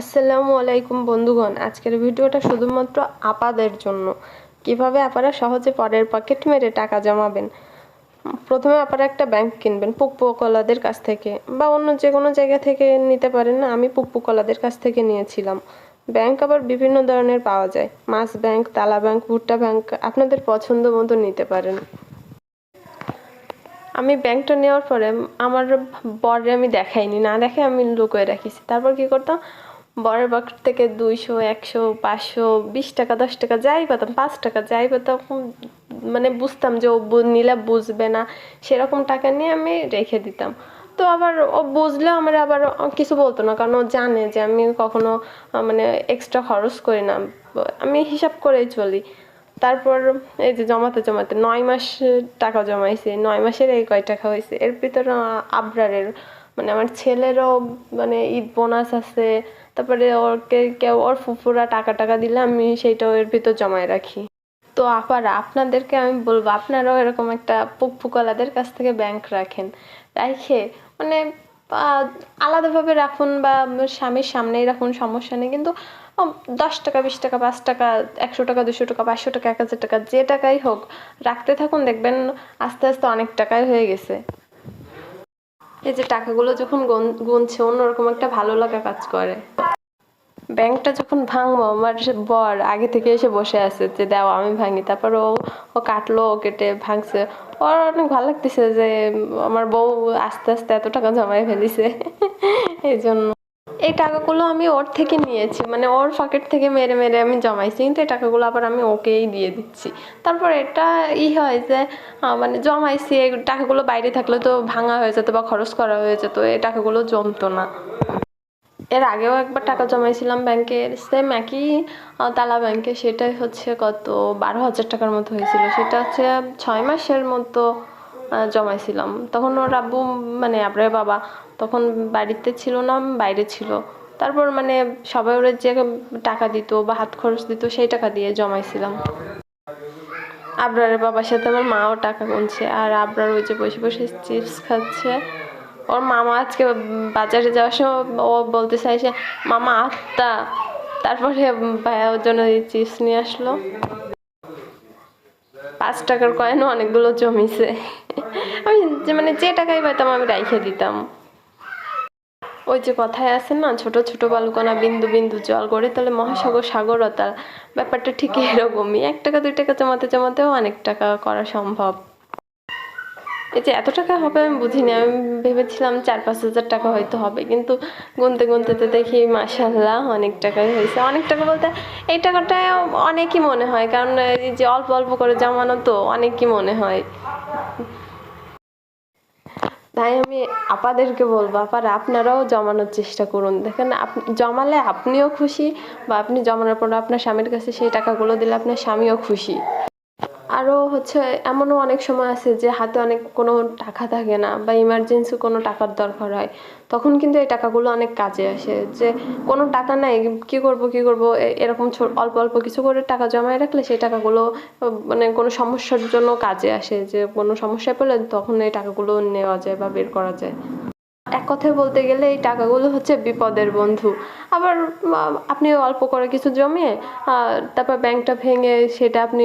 আসসালামু আলাইকুম বন্ধুগণ। আজকের ভিডিওটা শুধুমাত্র আপাদের জন্য। কীভাবে আপনারা সহজে পরের পকেট মেরে টাকা জমাবেন? প্রথমে আপনারা একটা ব্যাংক কিনবেন পুকপুকলাদের কাছ থেকে। বা অন্য যে কোনো জায়গা থেকে নিতে পারেন না, আমি পুকপুকলাদের কাছ থেকে নিয়েছিলাম। ব্যাংক আবার বিভিন্ন ধরনের পাওয়া যায়। মাস ব্যাংক, তালা ব্যাংক, ভুট্টা ব্যাংক আপনাদের পছন্দ মতো নিতে পারেন। আমি ব্যাংকটা নেওয়ার পরে আমার বরে আমি দেখাইনি, না দেখে আমি লুকোয় রাখিছি। তারপর কি করতাম? বরের পকেট থেকে দুইশো, একশো, পাঁচশো, বিশ টাকা, দশ টাকা যাই পেতাম, পাঁচ টাকা যাই পেতাম মানে বুঝতাম যে ও নিলে বুঝবে না, সেরকম টাকা নিয়ে আমি রেখে দিতাম। তো আবার ও বুঝলেও আমার আবার কিছু বলতো না, কারণ ও জানে যে আমি কখনো মানে এক্সট্রা খরচ করি না। আমি হিসাব করেই চলি। তারপর এই যে জমাতে জমাতে নয় মাস টাকা জমাইছে, নয় মাসের এই কয় টাকা হয়েছে এর ভিতরে আবরারের মানে আমার ছেলেরও মানে ঈদ বোনাস আছে তারপরে ওরকে কেউ ওর ফুফুরা টাকা টাকা দিলে আমি সেইটাও এর ভিতর জমায় রাখি। তো আপারা, আপনাদেরকে আমি বলব, আপনারাও এরকম একটা পুকপুকলাদের কাছ থেকে ব্যাংক রাখেন। রাখে মানে আলাদাভাবে রাখুন বা স্বামীর সামনেই রাখুন, সমস্যা নেই। কিন্তু দশ টাকা, বিশ টাকা, পাঁচ টাকা, একশো টাকা, দুশো টাকা, পাঁচশো টাকা, এক হাজার টাকা, যে টাকাই হোক, রাখতে থাকুন। দেখবেন আস্তে আস্তে অনেক টাকাই হয়ে গেছে। এই যে টাকাগুলো যখন গুন- গুনছে, অন্যরকম একটা ভালো লাগা কাজ করে। ব্যাংকটা যখন ভাঙবো, আমার বর আগে থেকে এসে বসে আছে যে, দাও, আমি ভাঙি। তারপর ও ও কাটলো, ও কেটে ভাঙছে। ওর অনেক ভালো লাগতেছে যে, আমার বউ আস্তে আস্তে এত টাকা জমায় ফেলিছে। এই জন্য। এই টাকাগুলো আমি ওর থেকে নিয়েছি মানে ওর পকেট থেকে মেরে মেরে আমি জমাইছি, কিন্তু এই টাকাগুলো আবার আমি ওকেই দিয়ে দিচ্ছি। তারপর এটা ই হয় যে মানে জমাইছি, এই টাকাগুলো বাইরে থাকলে তো ভাঙা হয়ে যেত বা খরচ করা হয়ে যেত, এই টাকাগুলো জমতো না। এর আগেও একবার টাকা জমাইছিলাম ব্যাংকে সেম একই তালা ব্যাংকে সেটাই হচ্ছে কত, বারো হাজার টাকার মতো হয়েছিল। সেটা হচ্ছে ছয় মাসের মতো জমাইছিলাম। তখন ওর আব্বু মানে আপনার বাবা তখন বাড়িতে ছিল না, বাইরে ছিল। তারপর মানে সবাই ওরা যে টাকা দিত বা হাত খরচ দিত সেই টাকা দিয়ে জমাইছিলাম। আবরারের বাবার সাথে আমার মাও টাকা গুনছে আর আবরার ওই যে বসে বসে চিপস খাচ্ছে। ওর মামা আজকে বাজারে যাওয়ার সময় ও বলতে চাইছে, মামা, আত্মা। তারপরে ভাইয়া ওর জন্য চিপস নিয়ে আসলো। পাঁচ টাকার কয়েনও অনেকগুলো জমিছে। আমি মানে যে টাকাই পাইতাম, আমি রাইখে দিতাম। ওই যে কথায় আছে না, ছোট ছোট বালুকণা বিন্দু বিন্দু জল গড়ে তাহলে মহাসাগর সাগরতার ব্যাপারটা ঠিক এরকমই। এক টাকা, দুই টাকা জমাতে জমাতেও অনেক টাকা করা সম্ভব। এই যে এত টাকা হবে আমি বুঝিনি, আমি ভেবেছিলাম চার পাঁচ হাজার টাকা হয়তো হবে, কিন্তু গুনতে গুনতে তো দেখি মাসাল্লাহ অনেক টাকাই হয়েছে। অনেক টাকা বলতে এই টাকাটা অনেকই মনে হয়, কারণ এই যে অল্প অল্প করে জমানো তো অনেকই মনে হয়। তাই আমি আপাদেরকে বলব, আপার আপনারাও জমানোর চেষ্টা করুন। দেখেন জমালে আপনিও খুশি বা আপনি জমানোর পর আপনার স্বামীর কাছে সেই টাকাগুলো দিলে আপনার স্বামীও খুশি। আরও হচ্ছে এমনও অনেক সময় আছে যে হাতে অনেক কোনো টাকা থাকে না বা ইমার্জেন্সি কোনো টাকার দরকার হয়, তখন কিন্তু এই টাকাগুলো অনেক কাজে আসে। যে কোনো টাকা নাই, কি করব কি করব এরকম অল্প অল্প কিছু করে টাকা জমায় রাখলে সেই টাকাগুলো মানে কোনো সমস্যার জন্য কাজে আসে। যে কোনো সমস্যায় পড়লে তখন এই টাকাগুলো নেওয়া যায় বা বের করা যায়। এক কথায় বলতে গেলে এই টাকাগুলো হচ্ছে বিপদের বন্ধু। আবার আপনি অল্প করে কিছু জমিয়ে তারপর ব্যাংকটা ভেঙে সেটা আপনি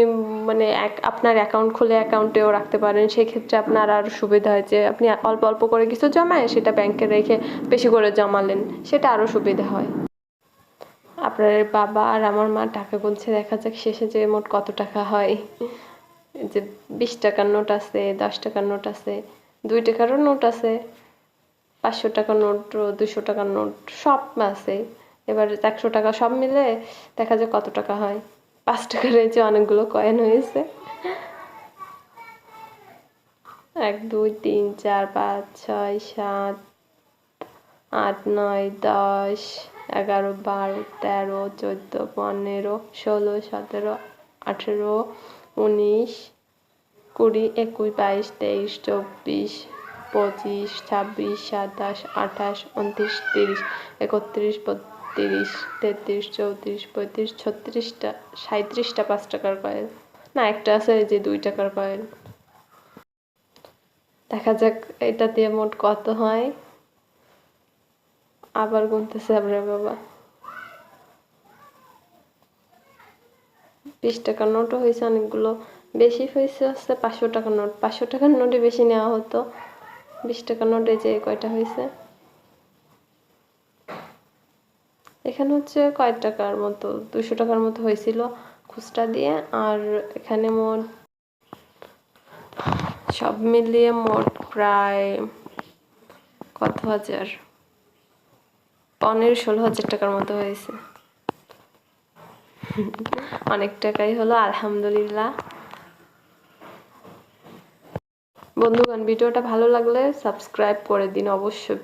মানে এক, আপনার অ্যাকাউন্ট খুলে অ্যাকাউন্টেও রাখতে পারেন। সেক্ষেত্রে আপনার আরও সুবিধা হয় যে, আপনি অল্প অল্প করে কিছু জমায় সেটা ব্যাংকে রেখে বেশি করে জমালেন, সেটা আরও সুবিধা হয়। আপনার বাবা আর আমার মা টাকা গুনছে, দেখা যাক শেষে যে মোট কত টাকা হয়। যে বিশ টাকার নোট আছে, দশ টাকার নোট আছে, দুই টাকারও নোট আছে। পাঁচশো টাকার নোট, দুশো টাকার নোট, সব আছে। এবার একশো টাকা সব মিলে দেখা যায় কত টাকা হয়। পাঁচ টাকার এই যে অনেকগুলো কয়েন হয়েছে। এক, দুই, তিন, চার, পাঁচ, ছয়, সাত, আট, নয়, দশ, এগারো, বারো, তেরো, চোদ্দ, পনেরো, ষোলো, সতেরো, আঠেরো, উনিশ, কুড়ি, একুশ, বাইশ, তেইশ, চব্বিশ পঁচিশ, ছাব্বিশ, সাতাশ, আঠাশ উনত্রিশ তিরিশ, একত্রিশ, বত্রিশ, তেত্রিশ, চৌত্রিশ, পঁয়ত্রিশ, ছত্রিশটা সাঁত্রিশটা পাঁচ টাকার কয়েন না, একটা আছে যে দুই টাকার কয়েন দেখা যাক এটা দিয়ে মোট কত হয়। আবার গুনতেছে আমরা বাবা। বিশ টাকার নোটও হয়েছে অনেকগুলো। বেশি হয়েছে হচ্ছে পাঁচশো টাকার নোট পাঁচশো টাকার নোটে বেশি নেওয়া হতো। বিশ টাকার নোটে যে কয়টা হয়েছে? এখানে হচ্ছে কয় টাকার মতো, দুশো টাকার মতো হয়েছিল খুচরা দিয়ে, আর এখানে মোট সব মিলিয়ে মোট প্রায় কত হাজার? পনেরো ষোলো হাজার টাকার মতো হয়েছে। অনেক টাকাই হলো, আলহামদুলিল্লাহ। বন্ধুগণ ভিডিওটা ভালো লাগলে সাবস্ক্রাইব করে দিন অবশ্যই।